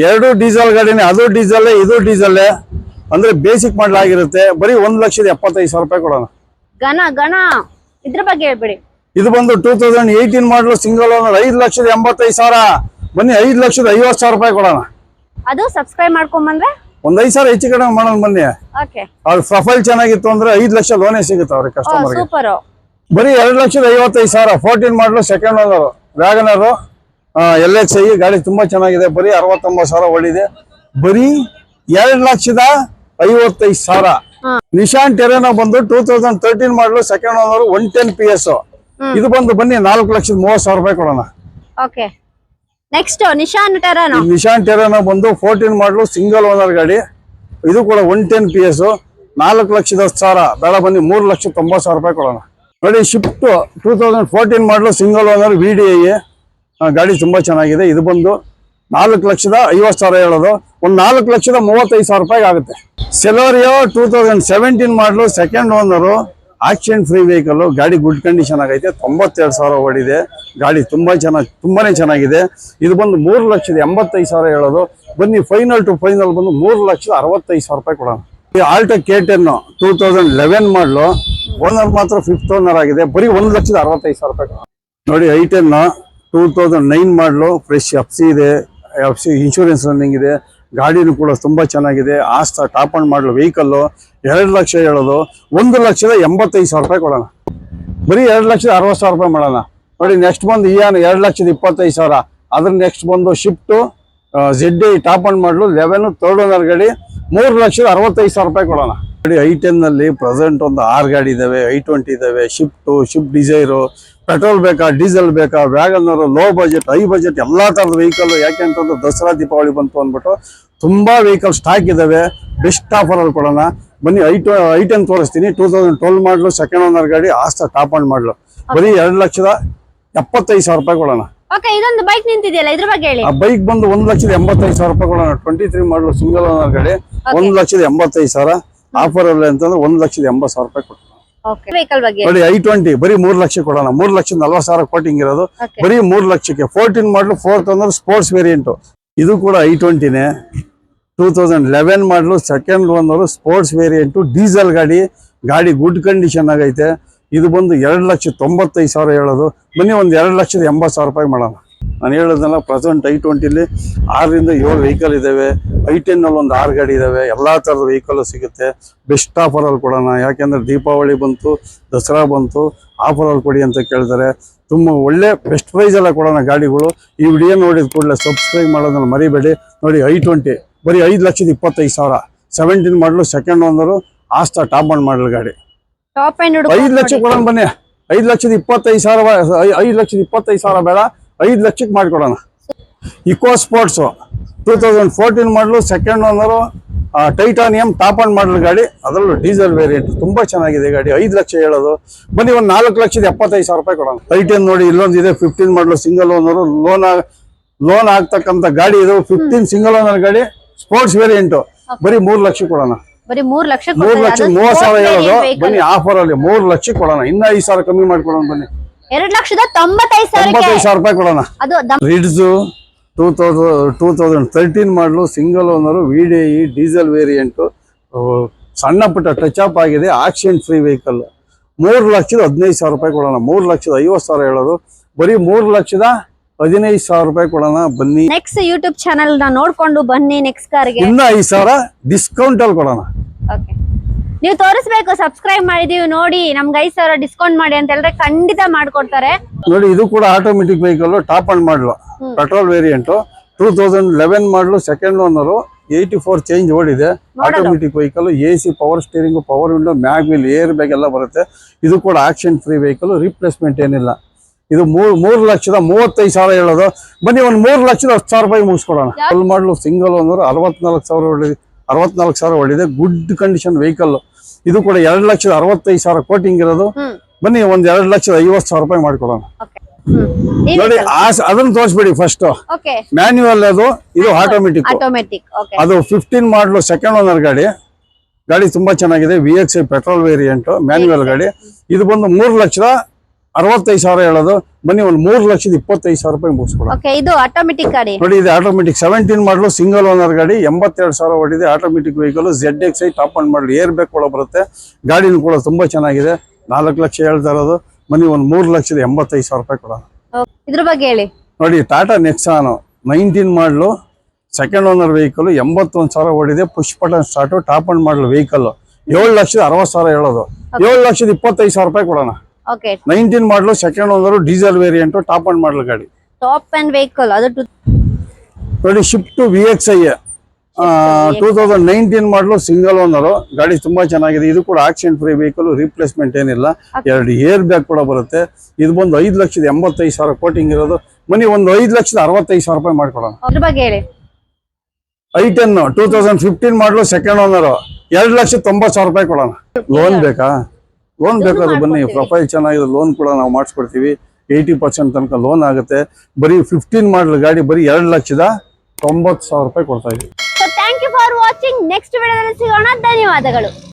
B: ಎರಡು ಡೀಸೆಲ್ ಗಾಡಿನೇ ಅದು ಡೀಸೆಲ್ ಇದು ಡೀಸೆಲ್ ಅಂದ್ರೆ ಬೇಸಿಕ್ ಮಾಡಲ್ ಆಗಿರುತ್ತೆ. ಬರೀ ಒಂದ್ ಲಕ್ಷದ ಎಪ್ಪತ್ತೈದು ಸಾವಿರ ರೂಪಾಯಿ ಕೊಡೋಣ.
A: ಗಣ ಗಣ ಇದ್ರ ಬಗ್ಗೆ ಹೇಳ್ಬಿಡಿ.
B: ಇದು ಬಂದು two thousand eighteen model single owner ಐದು ಲಕ್ಷದ ಎಂಬತ್ತೈದು ಸಾವಿರ. ಬನ್ನಿ ಐದು ಲಕ್ಷದ ಐವತ್ತು ಸಾವಿರ ರೂಪಾಯಿ ಕೊಡೋಣ.
A: ಅದು ಸಬ್ಸ್ಕ್ರೈಬ್ ಮಾಡ್ಕೊಂಡ್ರೆ ಬಂದ್ರೆ
B: ಒಂದ್ ಐದು ಸಾವಿರ ಹೆಚ್ಚು ಕಡಿಮೆ ಮಾಡೋಣ ಬನ್ನಿ. ಅವ್ರ ಪ್ರೊಫೈಲ್ ಚೆನ್ನಾಗಿತ್ತು ಅಂದ್ರೆ ಐದು ಲಕ್ಷ ಲೋನೇ ಸಿಗುತ್ತೆ ಅವ್ರಿಗೆ ಕಸ್ಟಮರ್ಗೆ
A: ಸೂಪರ್
B: ಬರೀ ಎರಡು ಲಕ್ಷದ ಐವತ್ತೈದು ಸಾವಿರ fourteen model second owner WagonR L H I ಗಾಡಿ ತುಂಬಾ ಚೆನ್ನಾಗಿದೆ ಬರೀ ಅರವತ್ತೊಂಬತ್ತು ಸಾವಿರ ಒಳ್ಳಿದೆ. ಬರೀ ಎರಡು ಲಕ್ಷದ ಐವತ್ತೈದು ಸಾವಿರ. ನಿಶಾನ್ ಟೆರೆನೋ ಬಂದು two thousand thirteen model second owner one ten P S ಇದು ಬಂದು ಬನ್ನಿ ನಾಲ್ಕು ಲಕ್ಷದ ಮೂವತ್ ಸಾವಿರ ರೂಪಾಯಿ ಕೊಡೋಣ.
A: Okay. Next Nishan ಟೆರಾನೋ?
B: Nishan Terrano ಬಂದು ಫೋರ್ಟೀನ್ ಮಾಡಲು ಸಿಂಗಲ್ ಓನರ್ ಗಾಡಿ. ಇದು ಕೂಡ ಒನ್ ಟೆನ್ ಪಿ ಎಸ್ ನಾಲ್ಕು ಲಕ್ಷದ ಹತ್ತು ಸಾವಿರ. ಬೇಡ ಬನ್ನಿ ಮೂರು ಲಕ್ಷ ತೊಂಬತ್ತು ಸಾವಿರ ರೂಪಾಯಿ ಕೊಡೋಣ. ನೋಡಿ Swift two thousand fourteen model single owner V D I ಗಾಡಿ ತುಂಬಾ ಚೆನ್ನಾಗಿದೆ. ಇದು ಬಂದು ನಾಲ್ಕು ಲಕ್ಷದ ಐವತ್ತು ಸಾವಿರ ಹೇಳೋದು. ಒಂದು ನಾಲ್ಕು ಲಕ್ಷದ ಮೂವತ್ತೈದು ಸಾವಿರ ರೂಪಾಯಿ ಆಗುತ್ತೆ. Celerio two thousand seventeen model second owner accident free vehicle ಗಾಡಿ ಗುಡ್ ಕಂಡೀಷನ್ ಆಗೈತೆ, ತೊಂಬತ್ತೆರಡು ಸಾವಿರ ಓಡಿದೆ. ಗಾಡಿ ತುಂಬಾ ಚೆನ್ನಾಗಿ, ತುಂಬಾನೇ ಚೆನ್ನಾಗಿದೆ. ಇದು ಬಂದು ಮೂರು ಲಕ್ಷದ ಎಂಬತ್ತೈದು ಸಾವಿರ ಹೇಳೋದು. ಬನ್ನಿ ಫೈನಲ್ ಟು ಫೈನಲ್ ಬಂದು ಮೂರು ಲಕ್ಷದ ಅರವತ್ತೈದು ಸಾವಿರ ರೂಪಾಯಿ ಕೊಡೋಣ. ಈ Alto K ten two thousand eleven model owner ಮಾತ್ರ ಫಿಫ್ತ್ ಓನರ್ ಆಗಿದೆ. ಬರೀ ಒಂದು ಲಕ್ಷದ ಅರವತ್ತೈದು ಸಾವಿರ ರೂಪಾಯಿ ಕೊಡೋಣ. ನೋಡಿ I ten two thousand nine model fresh F C ಇದೆ. ಎಫ್ ಸಿ ಇನ್ಶೂರೆನ್ಸ್ ರನ್ನಿಂಗ್ ಇದೆ. ಗಾಡಿನೂ ಕೂಡ ತುಂಬಾ ಚೆನ್ನಾಗಿದೆ. ಆಸ್ತ, ಟಾಪ್ ಆನ್ ಮಾಡಲು ವೆಹಿಕಲ್ಲು ಎರಡು ಲಕ್ಷ ಹೇಳೋದು. ಒಂದು ಲಕ್ಷದ ಎಂಬತ್ತೈದು ಸಾವಿರ ರೂಪಾಯಿ ಕೊಡೋಣ. ಬರೀ ಎರಡು ಲಕ್ಷದ ಅರವತ್ತು ಸಾವಿರ ರೂಪಾಯಿ ಮಾಡೋಣ. ನೋಡಿ ನೆಕ್ಸ್ಟ್ ಬಂದು ಇಯಾನ್ ಎರಡು ಲಕ್ಷದ ಇಪ್ಪತ್ತೈದು ಸಾವಿರ. ಅದ್ರ ನೆಕ್ಸ್ಟ್ ಬಂದು Swift Z top end model eleven third owner ಗಾಡಿ ಮೂರು ಲಕ್ಷದ ಅರವತ್ತೈದು ಸಾವಿರ ರೂಪಾಯಿ ಕೊಡೋಣ. ನೋಡಿ ಐ ಟೆನ್ನಲ್ಲಿ ಪ್ರೆಸೆಂಟ್ ಒಂದು ಆರು ಗಾಡಿ ಇದಾವೆ ಐ ಟ್ವೆಂಟಿ ಇದ್ದಾವೆ ಶಿಫ್ಟು ಶಿಫ್ಟ್ ಡಿಸೈರು ಪೆಟ್ರೋಲ್ ಬೇಕಾ ಡೀಸೆಲ್ ಬೇಕಾ WagonR low budget high budget ಎಲ್ಲಾ ತರದ ವೆಹಿಕಲ್ ಯಾಕೆಂತಂದ್ರೆ ದಸರಾ ದೀಪಾವಳಿ ಬಂತು ಅಂದ್ಬಿಟ್ಟು ತುಂಬಾ ವೆಹಿಕಲ್ ಸ್ಟಾಕ್ ಇದಾವೆ. ಬೆಸ್ಟ್ ಆಫರ್ ಅಲ್ಲಿ ಕೊಡೋಣ. ಬನ್ನಿ ಐ ಟು ಐ ಟೆನ್ ತೋರಿಸ್ತೀನಿ. Two thousand twelve model second owner ಗಾಡಿ ಆಸ್ತಾ ಟಾಪ್ ಆನ್ ಮಾಡಲು ಬರೀ ಎರಡು ಲಕ್ಷದ ಎಪ್ಪತ್ತೈದು ಸಾವಿರ ರೂಪಾಯಿ ಕೊಡೋಣ.
A: ಇದೊಂದು ಬೈಕ್ ನಿಂತಿದೆಯಲ್ಲ ಇದ್ರ ಬಗ್ಗೆ ಹೇಳಿ.
B: ಆ ಬೈಕ್ ಬಂದು ಒಂದ್ ಲಕ್ಷದ ಎಂಬತ್ತೈದು ಸಾವಿರ ರೂಪಾಯಿ ಕೊಡೋಣ. Twenty three model single owner ಗಾಡಿ ಒಂದ್ ಲಕ್ಷದ ಎಂಬತ್ತೈದು ಸಾವಿರ. ಆಫರ್ ಅಲ್ಲಿ ಅಂತಂದ್ರೆ ಒಂದ್ ಲಕ್ಷದ ಎಂಬತ್ತು ಸಾವಿರ ರೂಪಾಯಿ
A: ಓಕೆ ವೆಹಿಕಲ್ ಬಗ್ಗೆ.
B: ನೋಡಿ ಐ ಟ್ವೆಂಟಿ ಬರೀ ಮೂರ್ ಲಕ್ಷ ಕೊಡೋಣ. ಮೂರ್ ಲಕ್ಷ ನಲ್ವತ್ ಸಾವಿರ ಕೋಟಿಂಗ್ ಇರೋದು. ಬರೀ ಮೂರ್ ಲಕ್ಷಕ್ಕೆ. ಫೋರ್ಟೀನ್ ಮಾಡಲು ಫೋರ್ತ್ ಅಂದ್ರೆ ಸ್ಪೋರ್ಟ್ಸ್ ವೇರಿಯಂಟ್ ಇದು ಕೂಡ I ಟ್ವೆಂಟಿನೇ two thousand eleven model second owner sports variant diesel ಗಾಡಿ ಗಾಡಿ ಗುಡ್ ಕಂಡೀಷನ್ ಆಗೈತೆ. ಇದು ಬಂದು ಎರಡು ಲಕ್ಷ ತೊಂಬತ್ತೈದು ಸಾವಿರ ಹೇಳೋದು. ಬನ್ನಿ ಒಂದು ಎರಡು ಲಕ್ಷದ ಎಂಬತ್ತು ಸಾವಿರ ರೂಪಾಯಿ ಮಾಡೋಣ. ನಾನು ಹೇಳೋದನ್ನ ಪ್ರೆಸೆಂಟ್ ಐ ಟ್ವೆಂಟಿಲಿ ಆರರಿಂದ ಏಳು ವೆಹಿಕಲ್ ಇದಾವೆ. ಐ ಟೆನ್ನಲ್ಲಿ ಒಂದು ಆರು ಗಾಡಿ ಇದ್ದಾವೆ ಎಲ್ಲ ಥರದ ವೆಹಿಕಲ್ ಸಿಗುತ್ತೆ. ಬೆಸ್ಟ್ ಆಫರಲ್ಲಿ ಕೊಡೋಣ. ಯಾಕೆಂದ್ರೆ ದೀಪಾವಳಿ ಬಂತು ದಸರಾ ಬಂತು ಆಫರಲ್ಲಿ ಕೊಡಿ ಅಂತ ಕೇಳ್ತಾರೆ. ತುಂಬ ಒಳ್ಳೆ ಬೆಸ್ಟ್ ಪ್ರೈಸೆಲ್ಲ ಕೊಡೋಣ ಗಾಡಿಗಳು. ಈ ವಿಡಿಯೋ ನೋಡಿದ ಕೂಡಲೇ ಸಬ್ಸ್ಕ್ರೈಬ್ ಮಾಡೋದನ್ನ ಮರಿಬೇಡಿ. ನೋಡಿ ಐ ಟ್ವೆಂಟಿ ಬರೀ ಐದು ಲಕ್ಷದ ಇಪ್ಪತ್ತೈದು ಸಾವಿರ. ಸೆವೆಂಟೀನ್ ಮಾಡಲು ಸೆಕೆಂಡ್ ಒಂದರು ಆಸ್ತಾ ಟಾಪ್ ಅಂಡ್ ಮಾಡಲ್ ಗಾಡಿ. ಐದು ಲಕ್ಷ ಕೊಡೋಣ ಬನ್ನಿ. ಐದು ಲಕ್ಷದ ಇಪ್ಪತ್ತೈದು ಸಾವಿರ ಐದ್ ಲಕ್ಷದ ಇಪ್ಪತ್ತೈದು ಸಾವಿರ ಬೇಡ. ಐದ್ ಲಕ್ಷಕ್ಕೆ ಮಾಡಿಕೊಡೋಣ. Eco sports two thousand fourteen model second owner titanium top end model ಗಾಡಿ. ಅದರಲ್ಲೂ ಡೀಸೆಲ್ ವೇರಿಯಂಟ್ ತುಂಬ ಚೆನ್ನಾಗಿದೆ ಗಾಡಿ. ಐದು ಲಕ್ಷ ಹೇಳೋದು. ಬನ್ನಿ ಒಂದು ನಾಲ್ಕು ಲಕ್ಷದ ಎಪ್ಪತ್ತೈದು ಸಾವಿರ ರೂಪಾಯಿ ಕೊಡೋಣ. ಐಟೆನ್ ನೋಡಿ ಇಲ್ಲೊಂದು ಇದೆ ಫಿಫ್ಟೀನ್ ಮಾಡಲು ಸಿಂಗಲ್ ಓನರು ಲೋನ್ ಲೋನ್ ಆಗ್ತಕ್ಕಂಥ ಗಾಡಿ ಇದು. ಫಿಫ್ಟೀನ್ ಸಿಂಗಲ್ ಓನರ್ ಗಾಡಿ ಸ್ಪೋರ್ಟ್ಸ್ ವೇರಿಯಂಟು ಬರೀ ಮೂರು ಲಕ್ಷ ಕೊಡೋಣ.
A: ಬರೀ ಮೂರ್ ಲಕ್ಷ
B: ಮೂರ್ ಲಕ್ಷ ಮೂವತ್ ಸಾವಿರ ಹೇಳೋದು. ಬನ್ನಿ ಆಫರ್ ಅಲ್ಲಿ ಮೂರ್ ಲಕ್ಷ ಕೊಡೋಣ. ಇನ್ನ ಐದು ಸಾವಿರ ಕಮ್ಮಿ ಮಾಡ್ಕೊಡೋಣ ಬನ್ನಿ.
A: ಎರಡ್ ಲಕ್ಷದ ತೊಂಬತ್ತೈದು
B: ಸಾವಿರ ರೂಪಾಯಿ ಕೊಡೋಣ.
A: ಅದು
B: Ritz two thousand two thousand thirteen model single owner V D I diesel variant ಸಣ್ಣ ಪುಟ್ಟ ಟಚ್ ಅಪ್ ಆಗಿದೆ ಆಕ್ಸಿಡೆಂಟ್ ಫ್ರೀ ವೆಹಿಕಲ್ ಮೂರು ಲಕ್ಷದ ಹದಿನೈದು ಸಾವಿರ ರೂಪಾಯಿ ಕೊಡೋಣ. ಮೂರು ಲಕ್ಷದ ಐವತ್ತು ಸಾವಿರ ಹೇಳೋದು. ಬರೀ ಮೂರು ಲಕ್ಷದ ಹದಿನೈದು ಸಾವಿರ ರೂಪಾಯಿ ಕೊಡೋಣ. ಬನ್ನಿ.
A: ನೆಕ್ಸ್ಟ್ ಯೂಟ್ಯೂಬ್ ಚಾನಲ್ ನೋಡಿಕೊಂಡು ಬನ್ನಿ ನೆಕ್ಸ್ಟ್ ಕಾರ್ಗೆ
B: ಇನ್ನ ಐದು ಸಾವಿರ ಡಿಸ್ಕೌಂಟ್ ಅಲ್ಲಿ ಕೊಡೋಣ.
A: ಓಕೆ ನೀವು ತೋರಿಸ್ಬೇಕು ಸಬ್ಸ್ಕ್ರೈಬ್ ಮಾಡಿದೀವಿ ನೋಡಿ ನಮ್ಗೆ ಐದು ಸಾವಿರ ಡಿಸ್ಕೌಂಟ್ ಮಾಡಿ ಅಂತ ಹೇಳಿದ್ರೆ ಖಂಡಿತ ಮಾಡ್ಕೊಡ್ತಾರೆ.
B: ನೋಡಿ ಇದು ಕೂಡ automatic vehicle top end model petrol variant two thousand eleven model second owner eighty four change ಓಡಿದೆ. Automatic vehicle A C power steering power window mag wheel air bag ಎಲ್ಲ ಬರುತ್ತೆ. ಇದು ಕೂಡ ಆಕ್ಷನ್ ಫ್ರೀ ವೆಹಿಕಲ್ ರಿಪ್ಲೇಸ್ಮೆಂಟ್ ಏನಿಲ್ಲ. ಇದು ಮೂರ್ ಮೂರು ಲಕ್ಷದ ಮೂವತ್ತೈದು ಸಾವಿರ ಹೇಳೋದು. ಬನ್ನಿ ಒಂದು ಮೂರು ಲಕ್ಷದ ಹತ್ತು ಸಾವಿರ ರೂಪಾಯಿ ಮುಗಿಸ್ಕೊಡೋಣ. ಫುಲ್ ಮಾಡಲು ಸಿಂಗಲ್ ಓನರ್ ಅರವತ್ನಾಲ್ಕು ಸಾವಿರ ಒಳ್ಳೆ ಅರವತ್ನಾಲ್ಕು ಸಾವಿರ ಹೊಡಿದೆ ಗುಡ್ ಕಂಡೀಷನ್ ವೆಹಿಕಲ್ ಇದು ಕೂಡ ಎರಡು ಲಕ್ಷದ ಅರವತ್ತೈದು ಸಾವಿರ ಕೋಟಿಂಗ್ ಇರೋದು ಬನ್ನಿ ಒಂದ್ ಎರಡು ಲಕ್ಷದ ಐವತ್ತು ಸಾವಿರ ರೂಪಾಯಿ ಮಾಡ್ಕೊಡೋಣ. ನೋಡಿ ಅದನ್ನ ತೋರಿಸ್ಬಿಡಿ ಫಸ್ಟ್ ಮ್ಯಾನ್ಯುವಲ್ ಅದು ಇದು ಆಟೋಮೆಟಿಕ್ ಅದು ಫಿಫ್ಟೀನ್ ಮಾಡಲು ಸೆಕೆಂಡ್ ಓನರ್ ಗಾಡಿ. ಗಾಡಿ ತುಂಬಾ ಚೆನ್ನಾಗಿದೆ V X petrol variant manual ಗಾಡಿ. ಇದು ಬಂದು ಮೂರು ಲಕ್ಷದ ಅರವತ್ತೈದು ಸಾವಿರ ಹೇಳೋದು. ಬನ್ನಿ ಒಂದು ಮೂರು ಲಕ್ಷದ ಇಪ್ಪತ್ತೈದು ಸಾವಿರ ರೂಪಾಯಿ ಮುಗಿಸ್ಕೊಡ
A: ಓಕೆ ಇದು ಆಟೋಮೆಟಿಕ್ ಗಾಡಿ.
B: ನೋಡಿ ಇದು automatic seventeen model single owner ಗಾಡಿ ಎಂಬತ್ತೆರಡು ಸಾವಿರ ಹೊಡಿದೆ automatic vehicle Z X I top end model air bag ಕೂಡ ಬರುತ್ತೆ. ಗಾಡಿನೂ ಕೂಡ ತುಂಬಾ ಚೆನ್ನಾಗಿದೆ. ನಾಲ್ಕು ಲಕ್ಷ ಹೇಳ್ತಾ ಇರೋದು. ಬನ್ನಿ ಒಂದು ಮೂರು ಲಕ್ಷದ ಎಂಬತ್ತೈದು ಸಾವಿರ ರೂಪಾಯಿ ಕೊಡೋಣ.
A: ಇದ್ರ ಬಗ್ಗೆ ಹೇಳಿ.
B: ನೋಡಿ Tata Nexon nineteen model second owner vehicle ಎಂಬತ್ತೊಂದು ಸಾವಿರ ಓಡಿದೆ. Push button start top end model vehicle ಏಳು ಲಕ್ಷದ ಅರವತ್ತು ಸಾವಿರ ಹೇಳೋದು. ಏಳು ಲಕ್ಷದ ಇಪ್ಪತ್ತೈದು ಸಾವಿರ ರೂಪಾಯಿ ಕೊಡೋಣ.
A: Okay
B: nineteen model second owner diesel variant top end model ಗಾಡಿ
A: ಟಾಪ್ ಅಂಡ್ ವೆಹಿಕಲ್ ಅದು
B: ನೋಡಿ Swift V X I two thousand nineteen model single owner ಗಾಡಿ ತುಂಬಾ ಚೆನ್ನಾಗಿದೆ. ಇದು ಕೂಡ ಆಕ್ಸಿಡೆಂಟ್ ಫ್ರೀ ವೆಹಿಕಲ್ ರಿಪ್ಲೇಸ್ಮೆಂಟ್ ಏನಿಲ್ಲ ಎರಡು ಏರ್ ಬ್ಯಾಗ್ ಕೂಡ ಬರುತ್ತೆ. ಇದು ಬಂದು ಐದು ಲಕ್ಷದ ಎಂಬತ್ತೈದು ಸಾವಿರ ಕೋಟಿಂಗ್ ಇರೋದು. ಮನಿ ಒಂದು ಐದು ಲಕ್ಷದ ಅರವತ್ತೈದು ಸಾವಿರ ರೂಪಾಯಿ ಮಾಡ್ಕೊಡೋಣ. I ten two thousand fifteen model second owner ಎರಡು ಲಕ್ಷ ತೊಂಬತ್ತು ಸಾವಿರ ರೂಪಾಯಿ ಕೊಡೋಣ. ಲೋನ್ ಬೇಕಾ? ಲೋನ್ ಬೇಕಾದ್ರೆ ಬನ್ನಿ ಪ್ರೊಫೈಲ್ ಚೆನ್ನಾಗಿದೆ ಲೋನ್ ಕೂಡ ನಾವು ಮಾಡಿಸ್ಕೊಡ್ತೀವಿ. ಏಯ್ಟಿ ಪರ್ಸೆಂಟ್ ತನಕ ಲೋನ್ ಆಗುತ್ತೆ. ಬರೀ ಫಿಫ್ಟೀನ್ ಮಾಡಲ್ ಗಾಡಿ ಬರೀ ಎರಡು ಲಕ್ಷದ ತೊಂಬತ್ತು ಸಾವಿರ ರೂಪಾಯಿ ಕೊಡ್ತಾ ಇದ್ದೀವಿ.
A: So thank you for watching next ವಿಡಿಯೋದಲ್ಲಿ ಸಿಗೋಣ. ಧನ್ಯವಾದಗಳು.